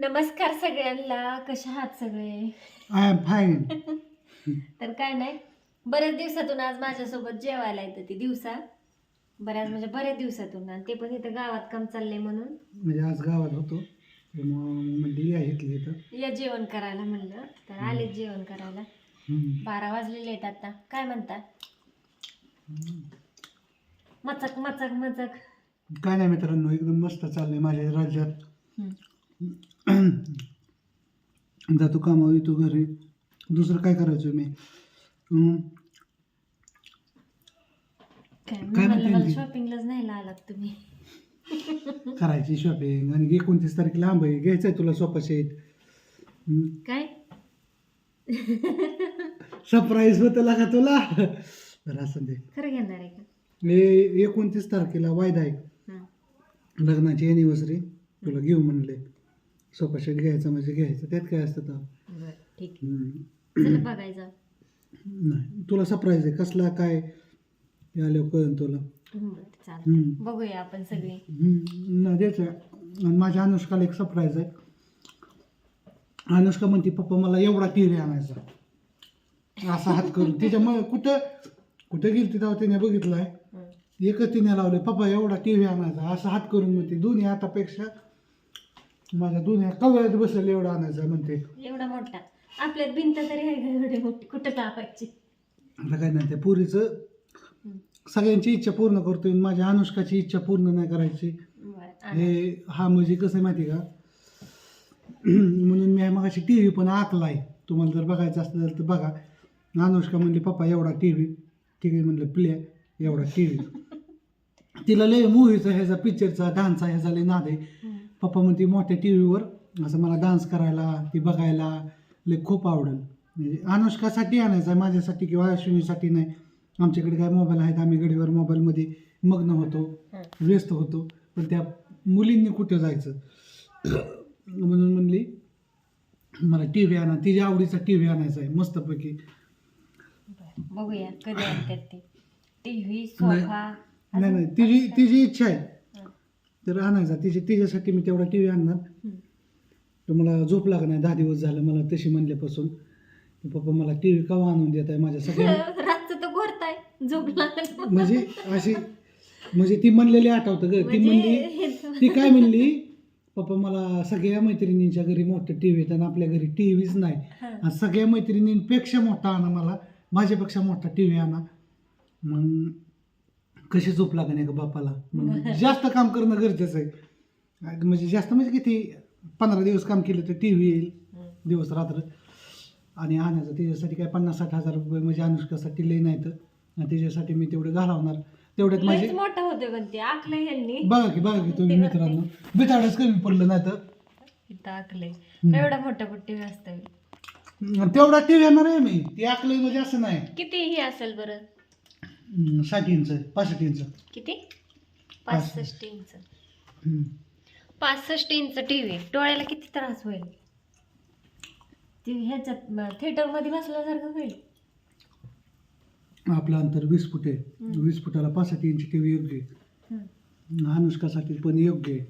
नमस्कार सगळ्यांना. कशा आहात सगळे? आय एम फाईन तर काय नाही. बऱ्याच दिवसातून आज माझ्यासोबत जेवायला येतं ती दिवसा. बऱ्याच म्हणजे बऱ्याच दिवसातून. आणि ते पण इथं गावात काम चाललंय म्हणून. म्हणजे आज गावात होतो. या जेवण करायला म्हणलं. तर आले जेवण करायला. बारा वाजलेले आहेत आता. काय म्हणता? मचक मचक मचक. काय नाही मित्रांनो एकदम मस्त चाललंय माझ्या राज्यात. जातो कामावर येतो घरी. दुसरं काय करायचं मी. काय? शॉपिंगलाच नाही तुम्ही. करायची शॉपिंग आणि एकोणतीस तारखेला आंबे घ्यायचं आहे तुला सोपा शेत काय? सरप्राईज होतं लागा तुला. तर असं दे. खरं घेणार आहे का? एकोणतीस तारखेला वायदा आहे. लग्नाची अॅनिव्हर्सरी तुला घेऊ म्हणले. सोफा सेट घ्यायचा म्हणजे घ्यायचं. त्यात काय असतं तर? बरं ठीक हम्म. चला बघायचं. नाही तुला सरप्राईज आहे. कसला काय? ते आल्यावर तुला. बरं चालेल हम्म. बघूया आपण सगळे. हम्म, नाही द्यायचं आहे आणि माझ्या अनुष्काला एक सरप्राईज आहे. अनुष्का म्हणते पप्पा मला एवढा टी व्ही आणायचा असा हात करून. तिच्यामुळे कुठं कुठं गेली तेव्हा तिने बघितलं आहे हं. एकच तिने लावले पप्पा एवढा टी व्ही आणायचा असं हात करून म्हणते दोन्ही हातापेक्षा माझ्या दोन्ही कवळ्यात बसलेलं एवढा आणायचा म्हणते. एवढा मोठा. आपल्यात भिंत तरी आहे का एवढी मोठी? कुठं टाकायची आता काय नाही त्या पुरीचं सगळ्यांची इच्छा पूर्ण करतोय आणि माझ्या अनुष्काची इच्छा पूर्ण नाही करायची. बरं आणा. हे हा म्हणजे कसं आहे माहिती आहे का? म्हणून मी मगाशी टी व्ही पण आखलाय. तुम्हाला जर बघायचं असलं तर बघा. अनुष्का म्हणली पप्पा एवढा टी व्ही. ठीक आहे म्हणलं प्ले एवढा टी व्ही. तिला लय मूवीचा ह्याचा पिक्चरचा डान्सचा ह्याचा लय नाद आहे. पप्पा म्हणते मोठ्या टी व्हीवर असं मला डान्स करायला ती बघायला लय खूप आवडेल म्हणजे अनुष्कासाठी आणायचं आहे माझ्यासाठी किंवा अश्विनीसाठी नाही आमच्याकडे काय मोबाईल आहेत आम्ही गडीवर मोबाईलमध्ये मग्न होतो. व्यस्त होतो पण त्या मुलींनी कुठं जायचं म्हणून म्हणली मला टी व्ही आणा तिच्या आवडीचा टी व्ही आणायचा आहे मस्तपैकी. बघूया कधी आणतात ते टीव्ही सोफा नाही नाही तिची तिची इच्छा आहे. तर आणायचा तिची तिच्यासाठी मी तेवढा टी व्ही आणणार. तर मला झोप लागणार दहा दिवस झालं मला तशी म्हणल्यापासून. की पप्पा मला टी व्ही केव्हा आणून देत आहे माझ्या सगळ्या रातचं तर घोरताय. झोप लागत म्हणजे अशी म्हणजे ती म्हणलेली आठवतं ग. ती म्हणली म्हणजे ती काय म्हणली? पप्पा मला सगळ्या मैत्रिणींच्या घरी मोठं टी व्ही आणि आपल्या घरी टी व्हीच नाही. आणि सगळ्या मैत्रिणींपेक्षा मोठा आणा मला. माझ्यापेक्षा मोठा टी व्ही आणा. मग कशी झोप लागणे का बापाला? मग जास्त काम करणं गरजेचं आहे. म्हणजे जास्त म्हणजे किती? पंधरा दिवस काम केलं तर टी व्ही येईल. दिवस रात्र. आणि आणायचं त्याच्यासाठी काय पन्नास साठ हजार रुपये म्हणजे अनुष्कासाठी लई नाही तर आणि त्याच्यासाठी मी तेवढं घालवणार. तेवढ्यात माझे लयच मोठा होते पण ते आखलं ह्यांनी बघा की बघा की तुम्ही मित्रांनो. बिचारच कमी पडलं नाही तर. इथं आखलंय. एवढा मोठा कुठे असतं आणि तेवढा टी व्ही येणार आहे मी. ते आकलं म्हणजे असं नाही. किती ही असेल बरं? साठ इंच पासष्ट इंच. किती? पासष्ट. इंच. हम्म. पासष्ट इंच टीव्ही डोळ्याला किती त्रास होईल? ती ह्याच्यात थिएटरमध्ये बसल्यासारखं होईल. आपलं अंतर वीस फूट आहे. हम्म. वीस फुटाला पासष्ट इंच टी व्ही योग्य आहे. अनुष्कासाठी पण योग्य आहे.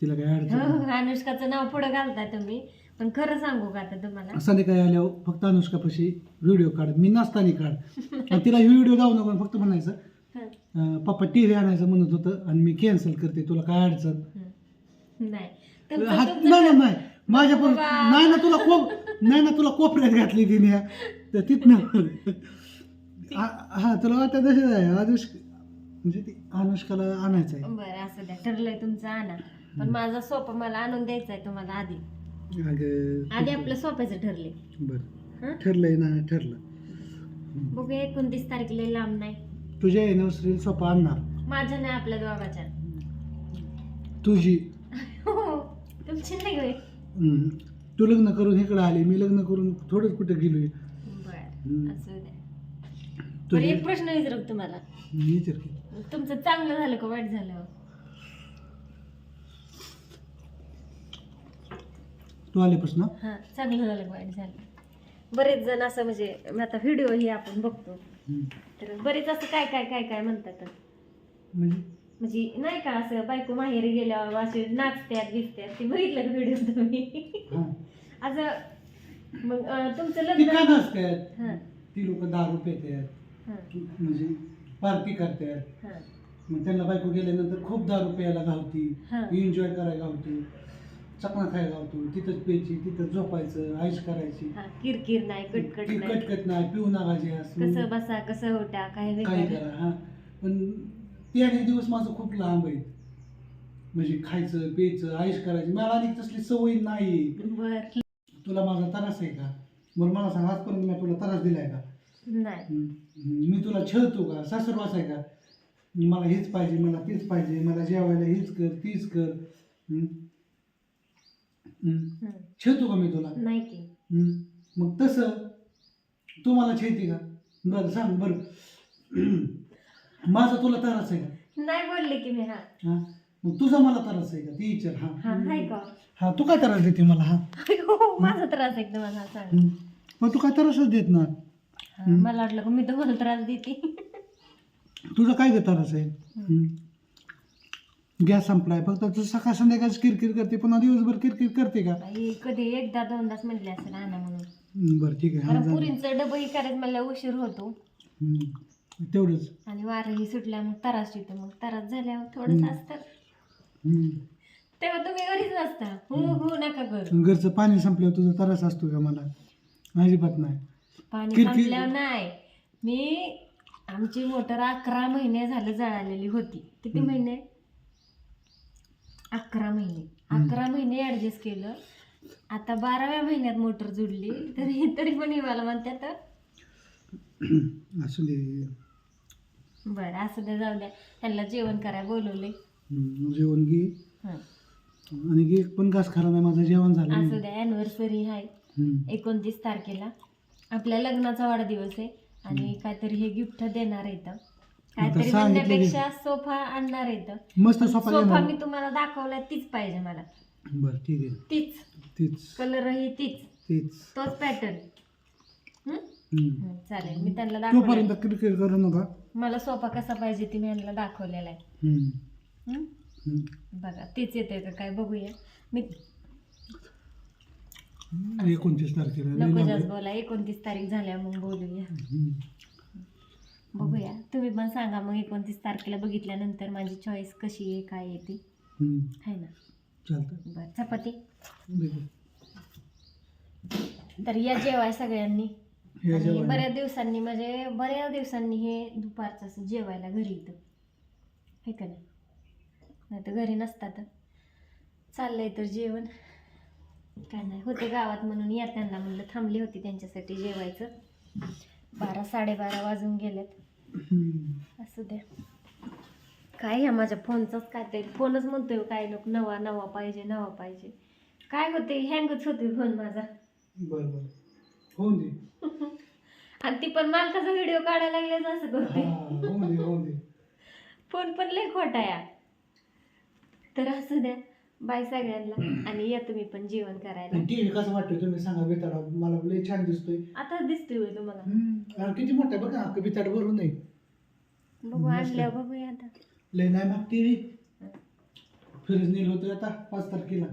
तिला काय अडचण नाही. हो, अनुष्काचं नाव पुढे घालताय तुम्ही. पण खरं सांगू का आता तुम्हाला? संध्याकाळी आल्यावर फक्त अनुष्कापाशी व्हिडिओ काढ. मी नसताना काढ. आणि तिला व्हिडिओ जाऊ नको फक्त म्हणायचं हं. अं, पप्पा टी व्ही आणायचं म्हणत होतं आणि मी कॅन्सल करते तुला काय अडचण. नाही. तुमचं- हा- तुमचं नाही नाही, माझ्या पण बाबा. नाही ना तुला कोप नाही ना तुला कोपऱ्यात घातली तिने. तर तिथनं हा हा, तुला वाटत तसंच आहे. अनुष्क म्हणजे ती अनुष्काला आणायचं आहे. बरं असं द्या. ठरलंय तुमचं आणा. पण माझा सोपा मला आणून द्यायचा आहे तुम्हाला आधी. अगं आधी आपलं सोप्याचं ठरले बरं? ठरलंय ना ठरलं. बघूया एकोणतीस तारखेला लांब नाही. तुझ्या एनिव्हर्सरी सोपा आणणार. माझ्या नाही आपल्या दोघाच्या तुझी. हो तुमची नाही होय हम्म. तू लग्न करून इकडे आली मी लग्न करून थोडंच कुठं गेलोय. बर हम्म. असं द्या बरं तुझी एक प्रश्न विचारू का तुम्हाला? मी. तुमचं चांगलं झालं का वाईट झालं? तू आलीपासून हा? चांगलं झालं वाईट झालं. बरेच जण असं म्हणजे आता व्हिडिओ ही आपण बघतो. हम्म. तर बरेच असं काय काय काय काय म्हणतात? म्हणजे? म्हणजे नाही का असं बायको माहेरी गेल्यावर असे नाचत्यात बिचत्यात ते बघितलं का व्हिडिओ तुम्ही? हा. असं मग अं, तुमचं ती लग्न का नसतात हां. ती लोक दारू पितात हां. म्हणजे पार्टी करतात हां. मग त्यांना बायको गेल्यानंतर खूप दारू प्यायला घालती. हां. एन्जॉय करायला घालतो. चकना खायला घालतो तिथंच प्यायची तिथं झोपायचं आईश करायची. हां किरकिर नाही कटकट ती नाही. कटकट नाही पिऊ नकाची कसं बसा कसं होता काय काही वेगळं करा हा. पण ते आणि दिवस माझं खूप लांब आहेत. म्हणजे खायचं प्यायचं आयुष करायची. मला आणि तसली सवय नाही. बर. तुला माझा त्रास आहे का? बरं मला सांग आजपर्यंत मी तुला त्रास दिलाय का? नाही. हम्म. मी तुला छळतो का? सासरवास आहे का? मला हेच पाहिजे मला तेच पाहिजे मला जेवायला हेच कर तीच कर. हम्म. हम्म. छळतो का मी तुला? नाही की. हम्म. मग तसं तू मला छेती का? बरं सांग बरं. माझा तुला त्रास आहे का? नाही बोलले की मी हा. हा? मग तुझा मला त्रास आहे का? ती विचार हा. हा का? हा तू काय त्रास देते मला हा? हो, माझा त्रास एकदम माझा सांग. हम्म. मग तू काय त्रासच देत ना हा, मला वाटलं का मी तुम्हाला त्रास देते. तुझा काय ग त्रास आहे? गॅस संपलाय फक्त तू सकाळ संध्याकाळच किरकिर करते पुन्हा दिवसभर किरकिर करते का? बाई, कधी एकदा दोनदाच म्हटले असेल आणा म्हणून. हम्म, बरं ठीक आहे. हा कारण जा. पुरींचं मला उशीर होतो. हम्म. तेवढंच. आणि वारही सुटल्या मग तरास येतो मग तरास झाल्यावर थोडंसं. असतं. हम्म. तेव्हा तुम्ही घरीच नसता. हो हो नका करू. घरचं पाणी संपल्यावर तुझा त्रास असतो का मला? अजिबात नाही. पाणी किरकिर- संपल्यावर नाही. मी आमची मोटर अकरा महिने झालं जळालेली होती. किती हम्म. महिने? अकरा महिने. अकरा महिने ऍडजस्ट केलं. आता बाराव्या महिन्यात मोटर जुडली. तरी तरी पण हे मला म्हणतात असू दे. बरं असं द्या जाऊ द्या त्यांना जेवण करायला बोलवले हम्म, जेवण घे. आणि घे पण घास खाला नाही माझं जेवण झालं असं नाही. द्या अॅनिव्हर्सरी आहे हम्म. एकोणतीस तारखेला. आपल्या लग्नाचा वाढदिवस आहे. आणि काहीतरी हे गिफ्ट देणार आहेत काहीतरी सांगितलं की- म्हणण्यापेक्षा सोफा आणणार मस्त सोपा सोफा मी तुम्हाला दाखवलाय तीच पाहिजे मला. बरं ठीक आहे. तीच. तीच. कलरही तीच. तीच. तोच पॅटर्न हम्म. चालेल मी त्यांना तोपर्यंत दाखवलं क्रिकेट करू नका. मला सोफा कसा पाहिजे ती मी यांना दाखवलेला आहे. हम्म. हं? हम्म. बघा तीच येते का काय बघूया. मी एकोणतीस तारखेला. लय नको लांब जास्त आहे. बोला एकोणतीस तारीख झाल्या मग बोलूया. हम्म. बघूया. तुम्ही पण सांगा मग एकोणतीस तारखेला बघितल्यानंतर माझी चॉईस कशी आहे काय आहे ती. आहे ना? चालतं बरं चपाती. तर या जेवाय सगळ्यांनी. आणि. बऱ्याच दिवसांनी म्हणजे बऱ्याच दिवसांनी हे दुपारचं असं जेवायला घरी येतं. हे का नाही? नाही तर घरी नसतात. चाललंय तर जेवण. काय नाही होते गावात म्हणून या त्यांना म्हणलं थांबली होती त्यांच्यासाठी जेवायचं. बारा साडेबारा वाजून गेलेत. हम्म. असू द्या काय ह्या माझ्या फोनचाच काय ते फोनच म्हणतोय काय नको नवा नवा पाहिजे नवा पाहिजे. काय होते हँगच होते फोन माझा. बरं बरं. होऊन दे. आणि ती पण मालकाचा व्हिडिओ काढायला लागले असं हा, करते होऊन दे होऊन दे. फोन पण लय खोटा या तर असू द्या. बाय सगळ्यांना. आणि या तुम्ही पण जेवण करायला. टी व्ही कसं वाटतोय तुम्ही? सांगा बिताडा मला लय छान दिसतोय. आता दिसतोय होय तुम्हाला. हम्म. अरे किती मोठा आहे बघा अख्खं बिताड भरून नाही बघू. आणल्या बघूया आता. लय नाही मग टी व्ही फ्रीज नेल होतं आता पाच तारखेला.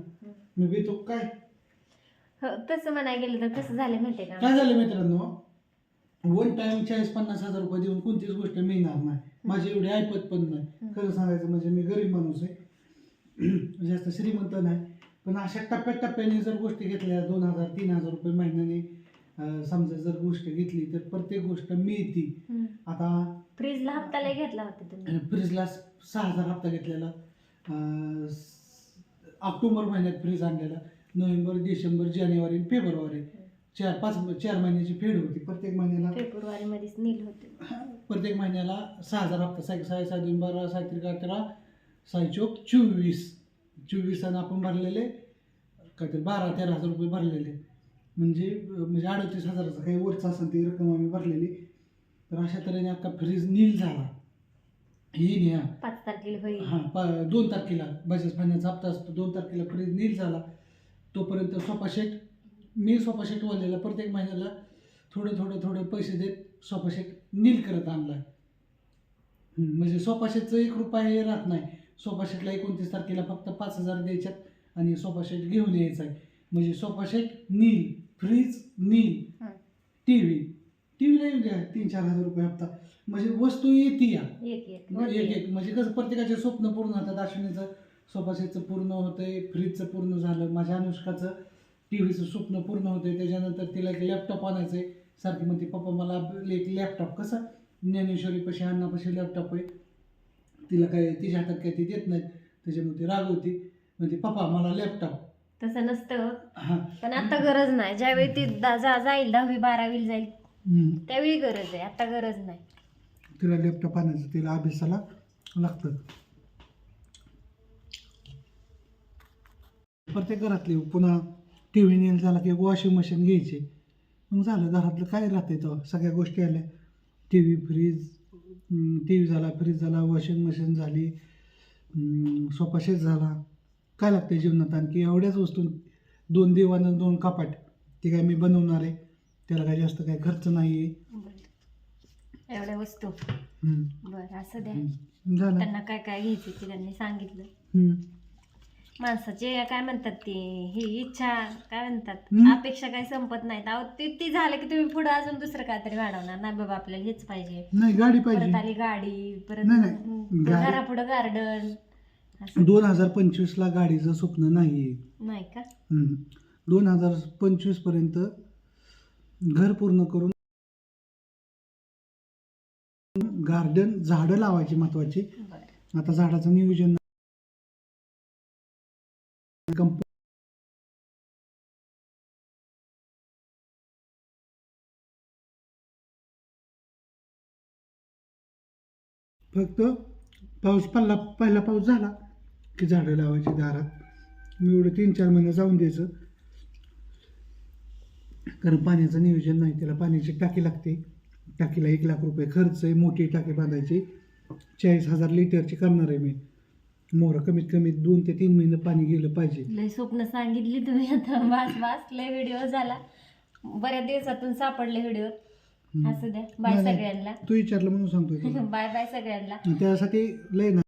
मी बेतो काय? हो तसं म्हणाय गेलं तर कसं झालं माहितीये का? काय झालं मित्रांनो? वन टाइम चाळीस पन्नास हजार रुपये देऊन कोणतीच गोष्ट मिळणार नाही. माझी एवढी ऐपत पण नाही. खरं सांगायचं म्हणजे मी गरीब माणूस आहे. जास्त श्रीमंत नाही. पण अशा टप्प्याटप्प्याने जर गोष्टी घेतल्या दोन हजार तीन हजार रुपये महिन्याने समजा जर गोष्ट घेतली तर प्रत्येक गोष्ट मिळती. आता फ्रीजला हप्ता लय घेतला होता तुम्ही. फ्रीजला सहा हजार हप्ता घेतलेला. ऑक्टोबर महिन्यात फ्रीज आणलेला. नोव्हेंबर डिसेंबर जानेवारी आणि फेब्रुवारी. चार पाच चार महिन्याची फेड होती. प्रत्येक महिन्याला फेब्रुवारी मध्येच नील होते. प्रत्येक महिन्याला सहा हजार हप्ता. साय दोन बारा त्रिक अठरा साय चौक चोवीस चोवीसानं आपण भरलेले काहीतरी बारा तेरा हजार रुपये भरलेले. म्हणजे म्हणजे अडतीस हजाराचं काही वरचं असेल ती रक्कम आम्ही भरलेली. तर अशा तऱ्हेने अख्खा फ्रीज नील झाला. येईन ह्या पाच तारखेला होईल. हां पा दोन तारखेला. बजाज फायनान्सचा हप्ता असतो दोन तारखेला फ्रीज नील झाला. तोपर्यंत सोफा सेट मी सोफा सेट वाढलेला प्रत्येक महिन्याला थोडे थोडे थोडे पैसे देत सोफा सेट नील करत आणला. म्हणजे सोफा सेटचं एक रुपया हे राहत नाही. सोफा सेटला एकोणतीस तारखेला फक्त पाच हजार द्यायच्यात आणि सोफा सेट घेऊन यायचा आहे म्हणजे sofa set nil fridge nil. TV T व्हीला येऊ द्या तीन चार हजार रुपये हप्ता. म्हणजे वस्तू येते या. एक एक म्हणजे कसं प्रत्येकाचे स्वप्न पूर्ण होतात. अश्विनीचं सोफा सेटचं पूर्ण होतंय फ्रीजचं पूर्ण झालं. माझ्या अनुष्काचं टी व्हीचं स्वप्न पूर्ण होतंय. त्याच्यानंतर तिला एक लॅपटॉप आणायचं आहे सारखी म्हणते पप्पा मला एक लॅपटॉप कसं? ज्ञानेश्वरीपाशी अण्णापाशी लॅपटॉप आहे. तिला काय तिच्या हातात काय ती देत नाहीत. त्याच्यामुळे ती रागवती म्हणते पप्पा मला लॅपटॉप तसं नसतं. हां. पण आता गरज नाही. ज्यावेळी ती दा- जा जाईल दहावी बारावीला जाईल हम्म. त्यावेळी गरज आहे. आता गरज नाही. तिला लॅपटॉप आणायचं तिला अभ्यासाला लागतं. प्रत्येक घरातली पुन्हा टी व्ही नेल झाला की वॉशिंग मशीन घ्यायची. मग झालं घरातलं काय राहते तो सगळ्या गोष्टी आल्या. T V fridge T V झाला फ्रीज झाला वॉशिंग मशीन झाली सोफा सेट झाला. काय लागते जीवनात आणखी? एवढ्याच वस्तू दोन आणि दोन कपाट ते काय मी बनवणार आहे त्याला काय जास्त काय खर्च नाही आहे एवढ्या वस्तू. बरं असं द्या. झालं. त्यांना काय काय घ्यायचे ते त्यांनी सांगितलं. माणसाचे काय म्हणतात ते? ही इच्छा काय म्हणतात? हम्म. अपेक्षा काय संपत नाहीत. अहो ते ती झालं की तुम्ही पुढे अजून दुसरं काहीतरी वाढवणार. नाही बाबा आपल्याला हेच पाहिजे. नाही गाडी परत पाहिजे. आली गाडी परत नाही, नाही. गाडी- घरापुढं गार्डन दोन हजार पंचवीस ला गाडीचं स्वप्न नाही. नाही का? दोन हजार पंचवीसपर्यंत घर पूर्ण करून गार्डन झाडं लावायची महत्वाची. बरं. आता झाडाचं नियोजन फक्त पाऊस पडला पहिला पाऊस झाला की झाडं लावायची दारात. मी एवढं तीन चार महिने जाऊन द्यायचं. कारण पाण्याचं नियोजन नाही त्याला पाण्याची टाकी लागते. टाकीला एक लाख रुपये खर्च आहे मोठी टाकी बांधायची. चाळीस हजार लिटरची करणार आहे मी. मोर कमीत कमी दोन ते तीन महिने पाणी गेलं पाहिजे. लय स्वप्न सांगितली तुम्ही आता. वास वास लय व्हिडिओ झाला. बऱ्याच दिवसातून सापडले व्हिडिओ असू द्या बाय नाही, नाही. सगळ्यांना. तू विचारलं म्हणून सांगतोय तुला. बाय बाय सगळ्यांना. त्यासाठी लय ना.